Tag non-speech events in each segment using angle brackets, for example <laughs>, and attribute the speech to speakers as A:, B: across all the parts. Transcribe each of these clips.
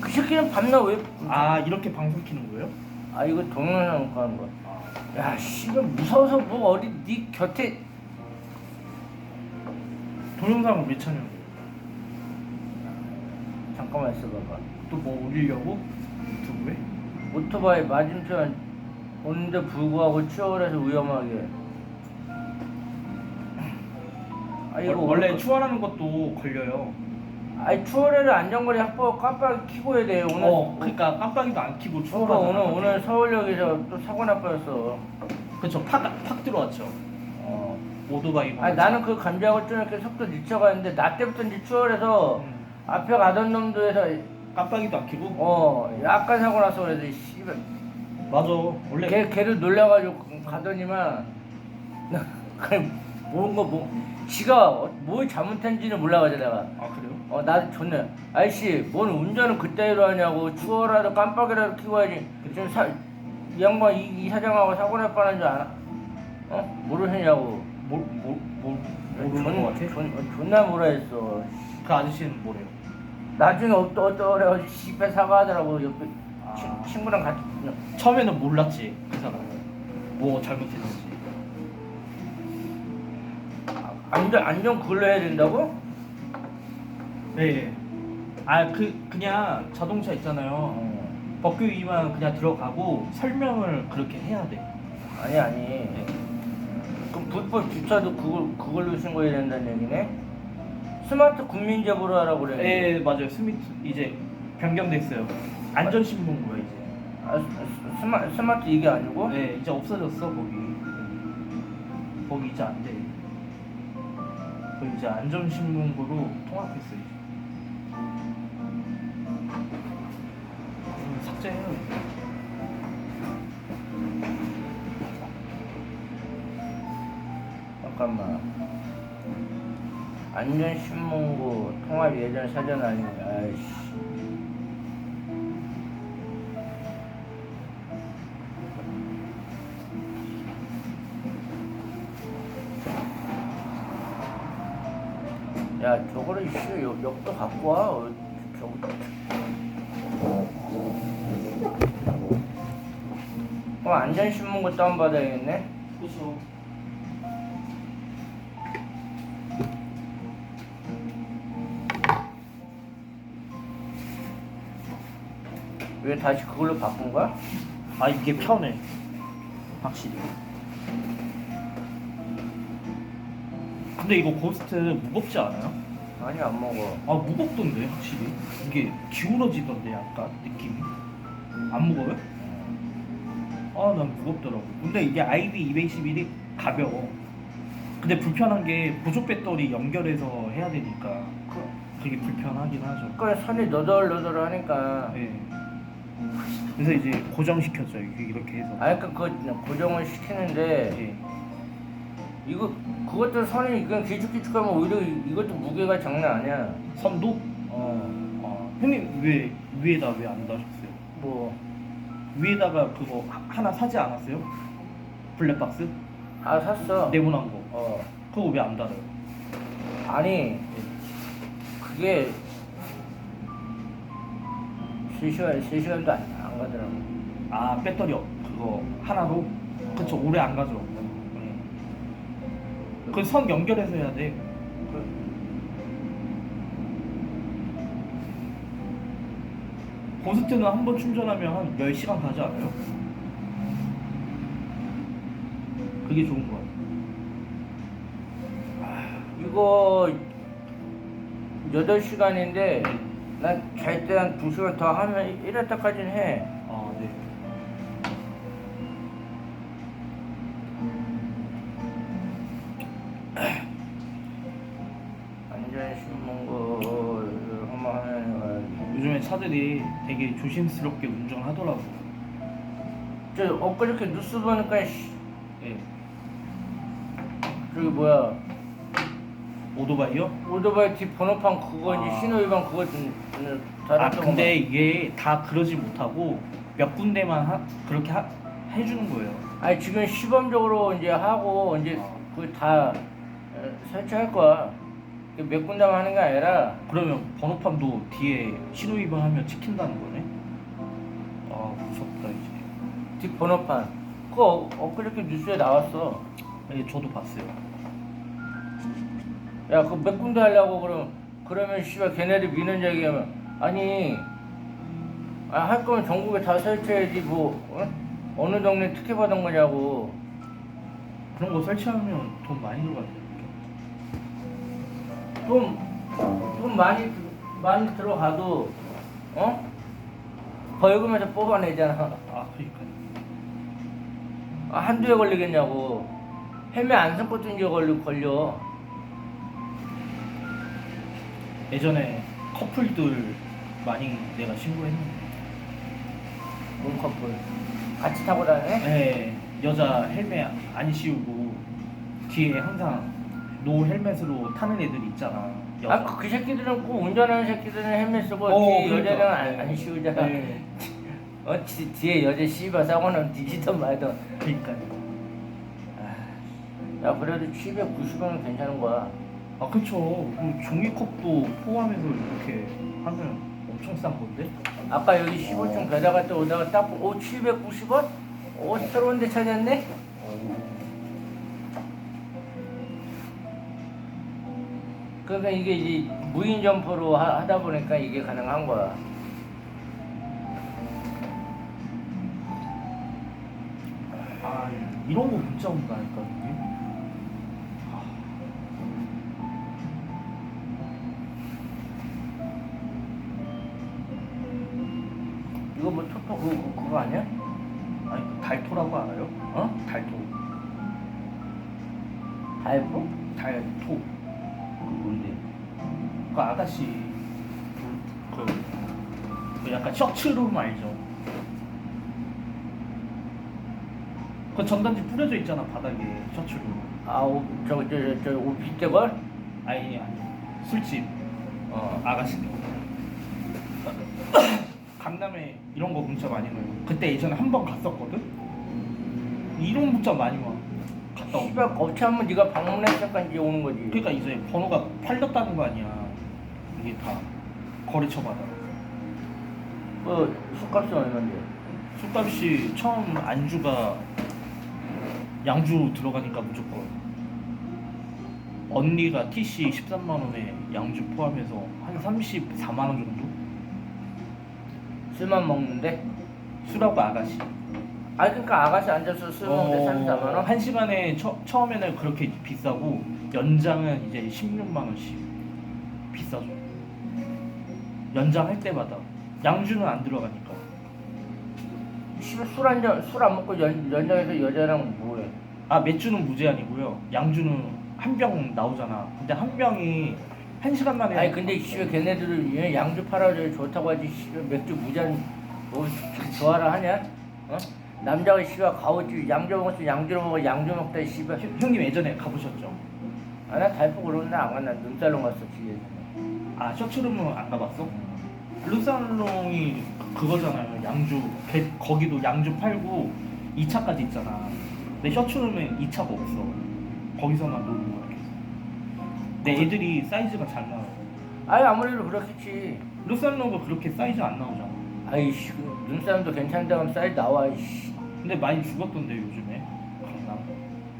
A: 그 새끼는 밤낮 왜?
B: 아 이렇게 방송 키는 거예요?
A: 아 이거 동영상 하는 거야.
B: 아,
A: 야 씨발 무서워서 뭐 어디 네 곁에
B: 동영상은 왜 촬영?
A: 잠깐만 있어봐봐.
B: 또 뭐 올리려고 유튜브에?
A: 오토바이 맞은편 오는데 불구하고 추월해서 위험하게. 아 이거
B: 원래 추월하는 것도 걸려요.
A: 아니 추월해를 안전거리 확보 깜빡이 켜고 해야 돼 오늘.
B: 어, 그러니까 깜빡이도 안 켜고
A: 오늘
B: 추월하잖아.
A: 오늘 오늘 서울역에서 또 사고 날 뻔했어.
B: 그쵸 팍, 팍 들어왔죠.
A: 어.
B: 오토바이.
A: 아니 나는 그 감지하고 좀 이렇게 속도 늦춰가는데 나 때부터 이제 추월해서
B: 음,
A: 앞에 가던 놈도에서
B: 깜빡이도 안 켜고.
A: 어 약간 사고 나서 그래서 씨발
B: 맞아. 원래
A: 걔 걔를 놀려가지고 가더니만 <laughs> 그냥 뭔가 뭐 지가 어- 뭘 잘못한지는 몰라가지고 내가
B: 아 그래요?
A: 어 나도 좋네 아저씨 뭔 운전을 그따위로 하냐고 추월하도 깜빡이라도 하지 지금 사, 이 양반 이, 이 사장하고 사고 날 뻔한 줄 알아? 어? 뭐를 했냐고
B: 뭘 뭘뭘
A: 존,
B: 모르는 거 같아?
A: 존, 존나 뭐라 했어
B: 그 아저씨는 뭐래요?
A: 나중에 어떠 어떠 그래가지고 집에 사과하더라고 옆에
B: 아.
A: 친, 친구랑 같이
B: 처음에는 몰랐지 그 사람. 뭐 잘못했는지.
A: 안전 안전 그걸로 해야 된다고?
B: 네. 아 그 그냥 자동차 있잖아요.
A: 어.
B: 법규 위반 그냥 들어가고 설명을 그렇게 해야 돼.
A: 아니 아니
B: 네.
A: 그럼 불법 주차도 그걸 그걸로 신고해야 된다는 얘기네? 스마트 국민 제보로 하라고 그래.
B: 네 맞아요. 스미트 이제 변경됐어요. 안전신문고야 이제.
A: 아, 스- 스마, 스마트 이게 아니고?
B: 네 이제 없어졌어 거기. 거기 이제 안 돼. 거기 이제 안전신문고로 통합했어 이제. 음, 삭제해요.
A: 잠깐만. 안전신문고 통합 예전 사전 아니고 아이씨. 씨 역, 역도 갖고 와. 어, 저거. 어 안전신문고 다운받아야겠네.
B: 그렇죠.
A: 왜 다시 그걸로 바꾼 거야?
B: 아 이게 편해. 확실히. 근데 이거 고스트 무겁지 않아요?
A: 아니 안 먹어.
B: 아 무겁던데 확실히. 이게 기울어지던데 약간 느낌이. 안 무거워요? 아 난 무겁더라고. 근데 이게 IB 221이 가벼워. 근데 불편한 게 보조 배터리 연결해서 해야 되니까 그게 불편하긴 하죠.
A: 그래 선이 너덜너덜하니까.
B: 네. 그래서 이제 고정시켰죠 이렇게 해서.
A: 아 그러니까 그 그냥 고정을 시키는데
B: 예.
A: 이거 그것도 선이 그냥 길쭉길쭉하면 오히려 이- 이것도 무게가 장난 아니야.
B: 선도?
A: 어.
B: 아, 형님 왜 위에다 왜안 다셨어요?
A: 뭐.
B: 위에다가 그거 하- 하나 사지 않았어요? 블랙박스?
A: 아 샀어.
B: 네모난 거.
A: 어.
B: 그거 왜 안 달아요?
A: 아니 그게 3시간, 3시간도 안, 안 가더라고.
B: 아 배터리 없- 그거 하나로? 그쵸 오래 안 가죠. 그선 연결해서 해야 돼.
A: 그,
B: 고스트는 한 번 충전하면 한 10시간 가지 않아요? 그게 좋은 거 같아요.
A: 이거 8시간인데 난잘때한 2시간 더 하면 1회타까지는 해.
B: 차들이 되게 조심스럽게 운전하더라고.
A: 저 엊그저께 뉴스 보니까 씨,
B: 예.
A: 저기 뭐야
B: 오토바이요?
A: 오토바이 뒷 번호판 그거 이제
B: 아.
A: 신호위반 그거
B: 좀좀아
A: 달았던
B: 근데 이게 다 그러지 못하고 몇 군데만 하, 그렇게 하, 해주는 거예요.
A: 아니 지금 시범적으로 이제 하고 이제
B: 아.
A: 그거 다 어, 설치할 거야. 군데만 하는 게 아니라
B: 그러면 번호판도 뒤에 신호 위반하면 찍힌다는 거네? 아 무섭다 이제.
A: 뒷 번호판. 그거 엊그저께 뉴스에 나왔어.
B: 예, 저도 봤어요.
A: 야 그거 몇 군데 하려고 그럼 그러면 씨발 걔네들 미는 얘기하면 아니 아, 할 거면 전국에 다 설치해야지 뭐 어? 어느 동네 특혜 받은 거냐고.
B: 그런 거 설치하면 돈 많이 들어가요
A: 좀, 좀 많이 들- 많이 들어가도 어? 벌금에서 뽑아내잖아.
B: 아 그러니까
A: 아, 한두 해 걸리겠냐고. 헬멧 안 신고 뛴게 걸려 걸려.
B: 예전에 커플들 많이 내가 신고했는데.
A: 몸 커플? 같이 타고 다녀?
B: 네, 여자 헬멧 안 씌우고 뒤에 항상 노 헬멧으로 타는 애들 있잖아
A: 아, 그, 그 새끼들은 꼭 운전하는 새끼들은 헬멧 쓰고
B: 어,
A: 뒤에
B: 그러니까.
A: 여자는 안,
B: 네.
A: 안 씌우잖아.
B: 네.
A: 어, 뒤, 뒤에 여자 씨발 싸고는 뒤지던 말던.
B: 그러니까요
A: 야, 그래도 790원은 괜찮은 거야.
B: 아 그쵸 그 종이컵도 포함해서 이렇게 하면 엄청 싼 건데
A: 아까 여기 15층 배달 갔다 오다가 딱, 보- 오, 790원? 오, 새로운 데 찾았네? 그러니까 이게 이제 무인 점포로 하, 하다 보니까 이게 가능한 거야.
B: 아 이런 거 문자 온다니까 이게
A: 이거 뭐 토토 그거, 그거 아니야?
B: 아니 그 달토라고 알아요?
A: 어?
B: 달토? 달토
A: 그 뭔데?
B: 그 아가씨 그, 그 약간 셔츠룸 알죠? 그 전단지 뿌려져 있잖아 바닥에 셔츠룸
A: 아, 오, 저, 저, 저, 저, 옷 빗대걸?
B: 아니 아니 술집
A: 어.
B: 아가씨들 <coughs> 강남에 이런 거 문자 많이 와요 그때 예전에 한 번 갔었거든? 이런 문자 많이 와 갔다 오고
A: 씨발 거치하면 네가 방문했으니까 이제 오는 거지.
B: 그러니까 이제 번호가 팔렸다는 거 아니야 이게 다 거래처 받아
A: 그 술값은 얼마인데?
B: 술값이 처음 안주가 양주 들어가니까 무조건 언니가 TC 13만 원에 양주 포함해서 한 34만 원 정도?
A: 술만 먹는데?
B: 술하고 아가씨
A: 아 그러니까 아가씨 앉아서 술 먹는데 34만 원?
B: 한 시간에 처, 처음에는 그렇게 비싸고 연장은 이제 16만 원씩 비싸죠. 연장할 때마다 양주는 안 들어가니까.
A: 씨발 술한잔 술안 먹고 연, 연장해서 여자랑 뭐해?
B: 아 맥주는 무제한이고요. 양주는 한 병 나오잖아. 근데 한 병이 한 시간 만에.
A: 아니 근데 씨발 걔네들은 얘 양주 팔아줘 좋다고 하지 씨발 맥주 무잔 뭐 <laughs> 좋아라 하냐? 어? 남자가 씨발 가오지 양주 먹었어 양주로 먹어 양주 먹다 씨발
B: 형- 형님 예전에 가보셨죠?
A: 아나 달포 그러는데 안 갔나 눈살롱 갔어 뒤에
B: 아 셔츠룸은 안 가봤어? 루살롱이 그거잖아요. 양주 배- 거기도 양주 팔고 2차까지 있잖아. 근데 셔츠룸은 2차가 없어. 거기서만 노는 거야. 계속. 내 애들이 사이즈가 잘 나와.
A: 아이 아무래도 그렇겠지
B: 루살롱은 그렇게 사이즈 안 나오잖아.
A: 아이씨 그 눈사람도 괜찮다 하면 사이즈 나와 이씨
B: 근데 많이 죽었던데 강남.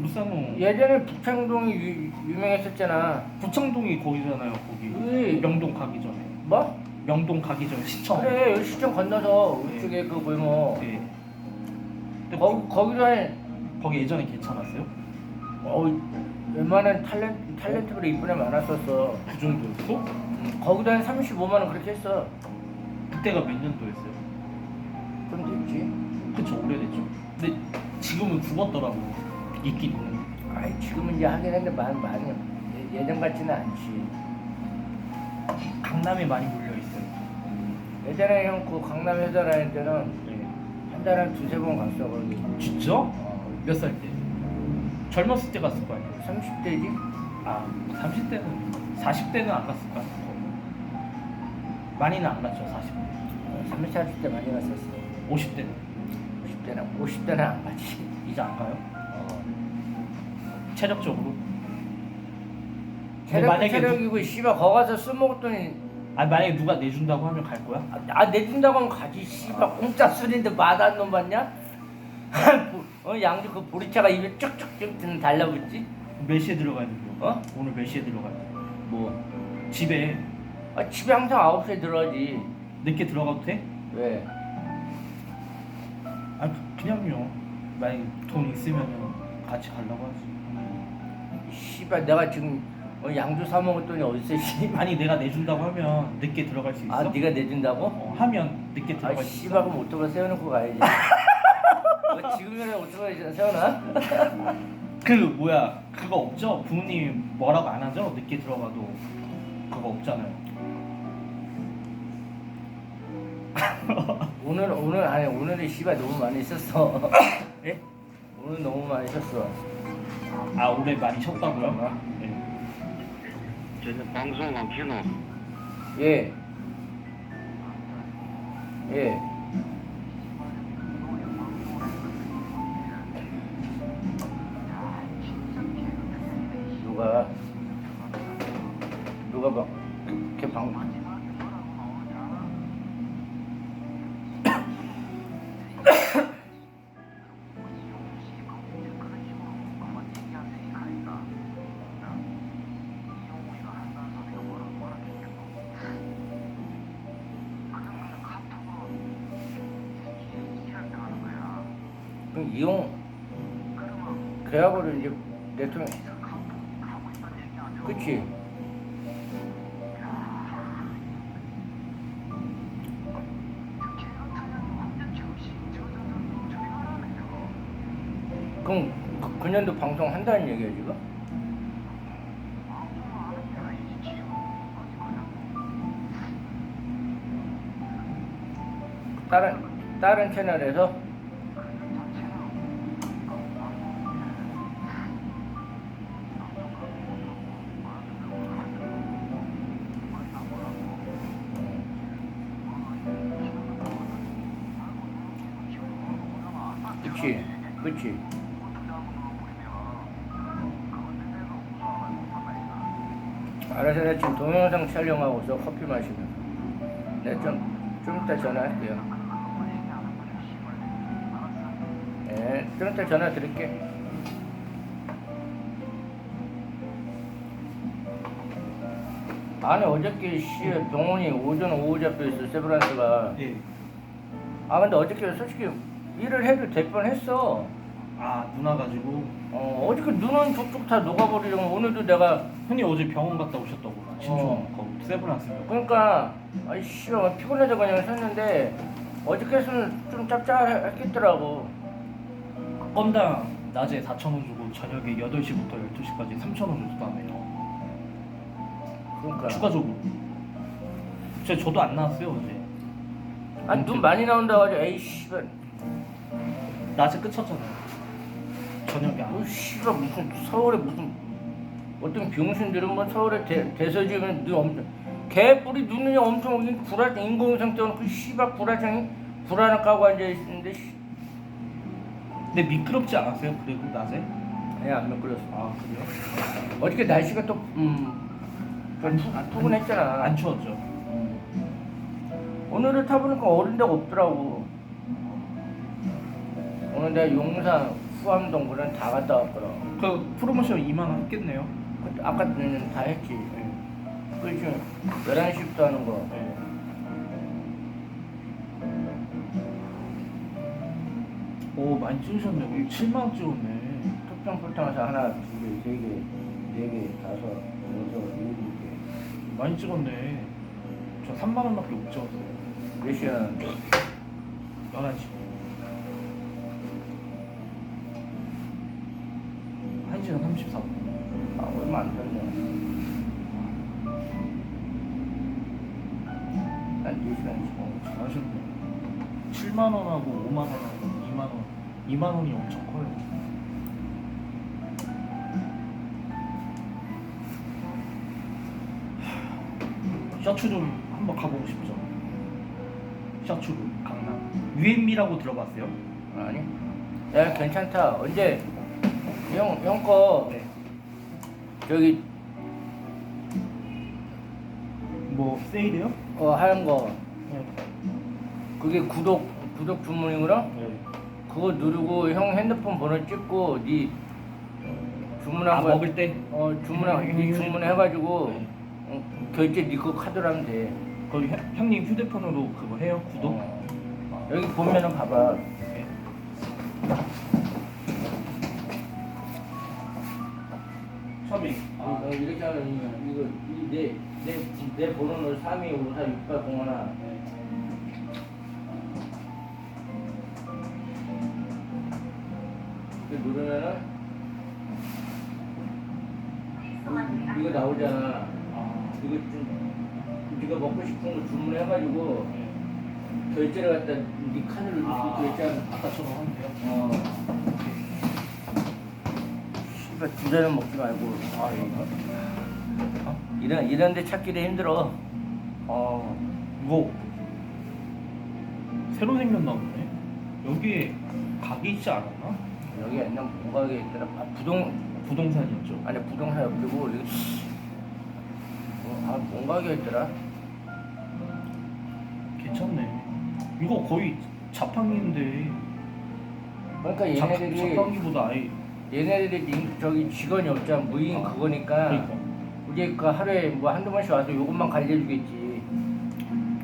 B: 루살롱
A: 예전에 북창동이 유, 유명했었잖아
B: 부창동이 거기잖아요. 거기
A: 그
B: 명동 가기 전에.
A: 뭐?
B: 명동 가기 전에 시청.
A: 그래 여기 시청 건너서
B: 네.
A: 우쪽에 그 골목
B: 네. 근데
A: 거기 거기도 한
B: 거기 예전에 괜찮았어요?
A: 어, 웬만한 탤런트 탤런트로 이쁜 애 많았었어
B: 그 정도였어?
A: 음, 거기도 한 35만 원 그렇게 했어
B: 그때가 몇 년도였어요?
A: 좀 됐지
B: 그쵸 오래됐죠. 근데 지금은 죽었더라고 있는.
A: 아이 지금은 이제 하긴 했는데 많이 많이 예- 예전 같지는 않지
B: 강남에 많이 몰려 있어요.
A: 예전에 형그 강남 회사 다닐 때는
B: 네.
A: 한 달에 한 두세 번 갔어 거기
B: 진짜?
A: 어,
B: 몇 살 때? 젊었을 때 갔을 거 아니에요?
A: 30대지?
B: 아 30대는 40대는 안 갔을 거 아니에요? 많이는 안 갔죠 40대.
A: 어, 30, 40대 많이 갔었어
B: 50대는
A: 50대는 50대는 안 가지.
B: 이제 안 가요?
A: 어. 체력적으로?
B: 체력 만약에
A: 체력이고 씨발 거 가서 술 먹었더니
B: 아 만약에 누가 내준다고 하면 갈 거야?
A: 아, 아 내준다고 하면 가지 씨발 공짜 술인데 맛안 놈 봤냐? <laughs> 어 양주 그 보리차가 입에 쭉쭉쭉 달라붙지?
B: 몇 시에 들어가야 돼?
A: 어?
B: 오늘 몇 시에 들어가야 돼?
A: 뭐?
B: 집에
A: 아 집에 항상 9시에 들어가지
B: 늦게 들어가도 돼?
A: 왜?
B: 아 그냥요. 만약에 돈 있으면 같이 가려고 하지.
A: 씨발 내가 지금 어, 양주 사 먹었더니 어디서 <laughs> 씨
B: 아니 내가 내준다고 하면 늦게 들어갈 수 있어?
A: 아 네가 내준다고?
B: 어, 하면 늦게
A: 아
B: 들어갈 수
A: 씨발
B: 있어?
A: 그럼 오토바이 세워놓고 가야지 <laughs> 어, 지금이라도 오토바이 세워놔?
B: 그 뭐야 그거 없죠? 부모님이 뭐라고 안 하죠? 늦게 들어가도 그거 없잖아요.
A: 오늘 오늘 아니 오늘이 씨발 너무 많이 썼어 <laughs>
B: 예?
A: 오늘 너무 많이 썼어
B: 아 올해 많이 쉬었다고요?
A: 어?
B: 네.
C: 쟤는 방송 안 켜노?
A: 예. 예. 이용. 계약으로 이제 대통령 그치? 그럼 그, 그년도 방송 한다는 얘기야 지금? 다른 다른 채널에서 그치 그치. 알아서 나 지금 동영상 촬영하고 있어 커피 마시면서. 내가 좀, 좀 이따 전화할게요. 네, 좀 이따 전화 드릴게. 아니 어저께 씨 병원이 오전 오후 잡혀 있어 세브란스가.
B: 예.
A: 아 근데 어저께 솔직히 일을 해도 될 뻔했어.
B: 아 누나 가지고?
A: 어 어저께 눈은 툭툭 다 녹아버리려고 오늘도 내가
B: 형님 어제 병원 갔다 오셨다고.
A: 어.
B: 거기 세브란스
A: 그러니까 아이씨 피곤해서 그냥 샀는데 어저께는 좀 짭짤했겠더라고.
B: 건당 낮에 4,000원 주고 저녁에 8시부터 12시까지 3,000원 줬다네요.
A: 그러니까.
B: 추가적으로 저, 저도 안 나왔어요 어제.
A: 아눈 많이 나온다고 하지 에이 씨
B: 낮에 끝쳤잖아요 저녁에
A: 안뭐 씨가 무슨 서울에 무슨 어떤 병신들은 뭐 서울에 대, 대서지면 눈 엄청 개뿔이 눈이 엄청 이 불안 인공위성 떼어놓고 씨발 불안장이 불안을 까고 앉아 있는데 씨.
B: 근데 미끄럽지 않았어요 그리고 낮에?
A: 아니 안 미끄렸어
B: 아 그래요?
A: 어저께 날씨가 또 음, 좀 푸- 푸근했잖아
B: 안 추웠죠
A: 음. 오늘을 타보니까 어린 데가 없더라고 오늘 내가 용산 후암동 그런 다 갔다 왔거든.
B: 그 프로모션 2만 원 했겠네요?
A: 그 아까는 다 했지.
B: 네.
A: 그지. 11시부터 하는 거.
B: 네. 오 많이 찍으셨네 오, 7만 원 찍었네.
A: 특정 포장에서 하나, 두 개, 세 개, 네 개, 다섯, 여섯, 일곱 개.
B: 많이 찍었네. 저 3만 원밖에 못 찍었어요.
A: 몇 하는데?
B: 11시 1시간 34분
A: 아, 얼마 안 됐네. 한 2시간
B: 잘하셨네 7만 원하고 5만 원하고 2만 원 2만 원이 엄청 커요 셔츠 좀 한번 가보고 싶죠 셔츠로 강남 UM이라고 들어봤어요?
A: 아니? 야, 괜찮다. 언제, 형, 형 거,
B: 네.
A: 저기,
B: 뭐 세일이요?
A: 어 하얀 거
B: 네.
A: 그게 구독 구독 주문이구나
B: 네.
A: 그거 누르고 형 핸드폰 번호 찍고 네 주문한
B: 아
A: 거
B: 먹을 때?
A: 어 주문한 네 주문해가지고
B: 네.
A: 어, 결제 네거 카드로 하면 돼
B: 거기 형- 형님 휴대폰으로 그거 해요? 구독?
A: 어. 여기 보면은 봐봐
B: 네. 섭이
A: 아, 어, 이렇게 하면 이거 내내내 번호는 32546801 이렇게 누르면은 이거 나오잖아.
B: 아,
A: 이거 좀 네가 먹고 싶은 거 주문해가지고 결제를 갖다 네 넣고
B: 아,
A: 결제하면
B: 아까처럼 하면 돼요?
A: 어. 씨발 두 잔은 먹지 말고
B: 아 이거? 아,
A: 이런 이런 데 찾기도 힘들어.
B: 아 이거 새로 생겼 나 보네 여기에 가게 있지 않았나?
A: 여기 옛날 뭔가게 있더라. 아, 부동
B: 부동산이었죠
A: 아니 부동산 옆이고 여기 어, 아 뭔가게 있더라.
B: 괜찮네 이거 거의 자판기인데
A: 그러니까
B: 자,
A: 얘네들이
B: 자판기보다 아예
A: 얘네들이 인- 저기 직원이 없잖아 무인
B: 아,
A: 그거니까
B: 그러니까
A: 우리 그 하루에 뭐 한두 번씩 와서 요것만 관리해주겠지.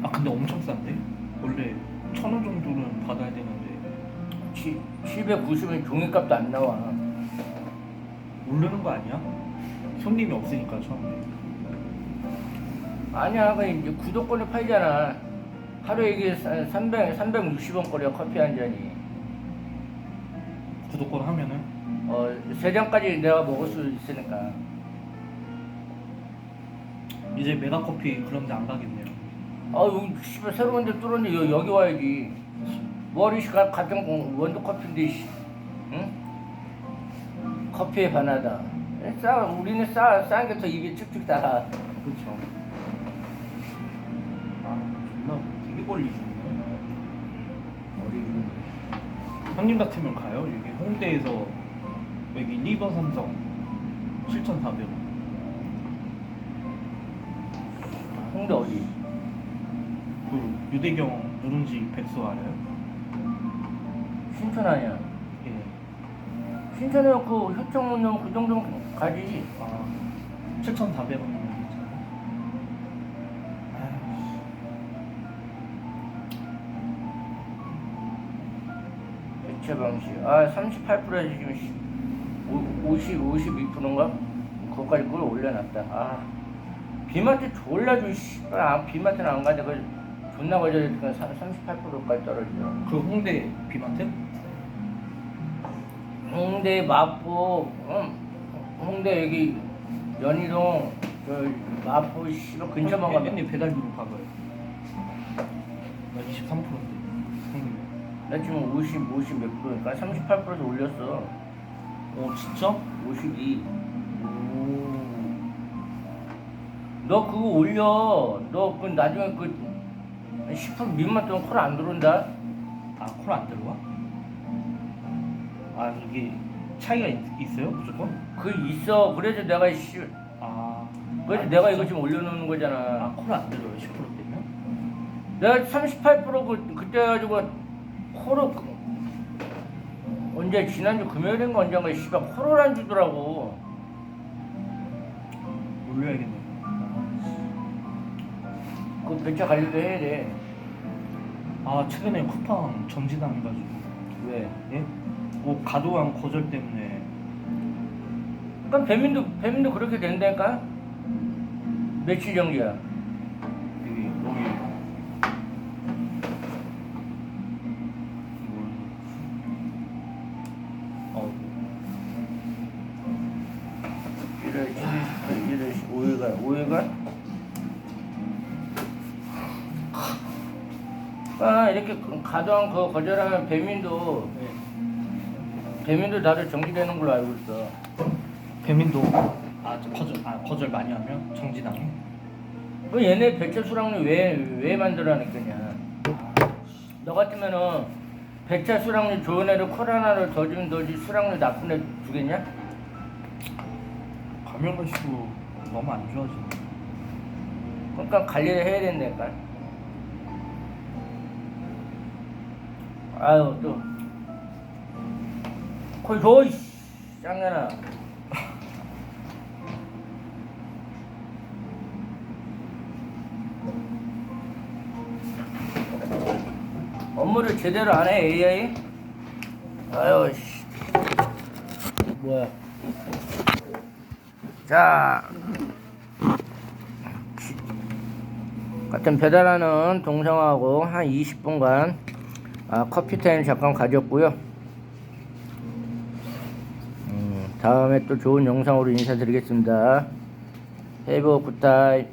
B: 아 근데 엄청 싼데? 원래 천 원 정도는 받아야 되는데
A: 치, 790원 종이값도 안 나와.
B: 모르는 거 아니야? 손님이 없으니까 처음에
A: 아니야, 그 이제 구독권을 팔잖아. 하루에 이게 300, 360원 거리야 커피 한 잔이.
B: 구독권 하면은
A: 어, 세 잔까지 내가 먹을 수 있으니까.
B: 이제 메가커피 그런 데 안 가겠네요
A: 아, 여기 씨발 새로운 데 뚫었는데 여, 여기 와야지. 머리씨 가- 같은 거- 원두 커피인데, 씨. 응? 커피에 반하다. 싸, 우리는 싸, 싼 게 더 입에 쭉쭉 달아.
B: 그렇죠 아 존나 되게 멀리 주네 형님 같으면 가요? 여기 홍대에서 여기 리버 삼성 7,400원
A: 홍대 어디?
B: 그 유대경 누룽지 백수 알아요?
A: 신천 아니야.
B: 예.
A: 신천에 그 효청운동 그 정도면 가지.
B: 아 7,400원이면 괜찮아요? 아이씨.
A: 대체 방식. 아, 38%에서 지금 50, 52%인가? 그거까지 그걸 올려놨다. 아, 비마트 졸라 주, 씨발. 아, 비마트는 안 가는데 그 존나 거절니까 38%까지 떨어지더라고.
B: 그 홍대 비마트?
A: 홍대 마포, 응? 홍대 여기 연희동, 저 마포 씨발 근처만 가면
B: 형님 배달비로 봐봐요 나 23%인데 형님
A: 나 지금 50, 50 몇 프로니까 38%에서 올렸어.
B: 오 진짜?
A: 52.
B: 오
A: 너 그거 올려. 너 그 나중에 그 10% 미만 동안 콜안 들어온다.
B: 아, 콜 안 들어와? 아, 이게 차이가 있, 있어요? 무조건?
A: 그 있어. 그래서 내가 씨.
B: 아.
A: 그래서
B: 아,
A: 내가
B: 진짜?
A: 이거 지금 올려놓는
B: 아,
A: 거잖아.
B: 콜 안 들어요, 10% 때면?
A: 내가 38% 그, 그때 가지고 코로 그- 언제 지난주 금요일인가 언젠가 씨발 안 주더라고.
B: 올려야겠네.
A: 그 배차 관리도 해야 돼.
B: 아, 최근에 쿠팡 정지당해가지고.
A: 왜?
B: 예? 뭐, 과도한 거절 때문에.
A: 그럼 배민도 배민도 그렇게 된다니까. 며칠 정지야.
B: 여기, 여기.
A: 7일, 1월 5일간, 5일간? 아, 이렇게 가던 그 거절하면 배민도,
B: 네.
A: 배민도 다들 정지되는 걸로 알고 있어.
B: 배민도. 아, 저 거절, 아, 거절 많이 하면 정지당해?
A: 그 얘네 배차 수락률 왜, 왜 만들어냈겠냐. 너 같으면은 배차 수락률 좋은 애를 코로나를 더 주면 너지 수락률 나쁜 애 주겠냐?
B: 가면 갈수록 너무 안 좋아지네.
A: 그러니까 관리를 해야 된다니까. 아유 또 거기 줘 이씨 짱년아. <laughs> 업무를 제대로 안 해 AI? 아유 씨 뭐야 자 같은 배달하는 동성하고 한 20분간 아, 커피 타임 잠깐 가졌고요. 음, 다음에 또 좋은 영상으로 인사드리겠습니다. 해브 굿타임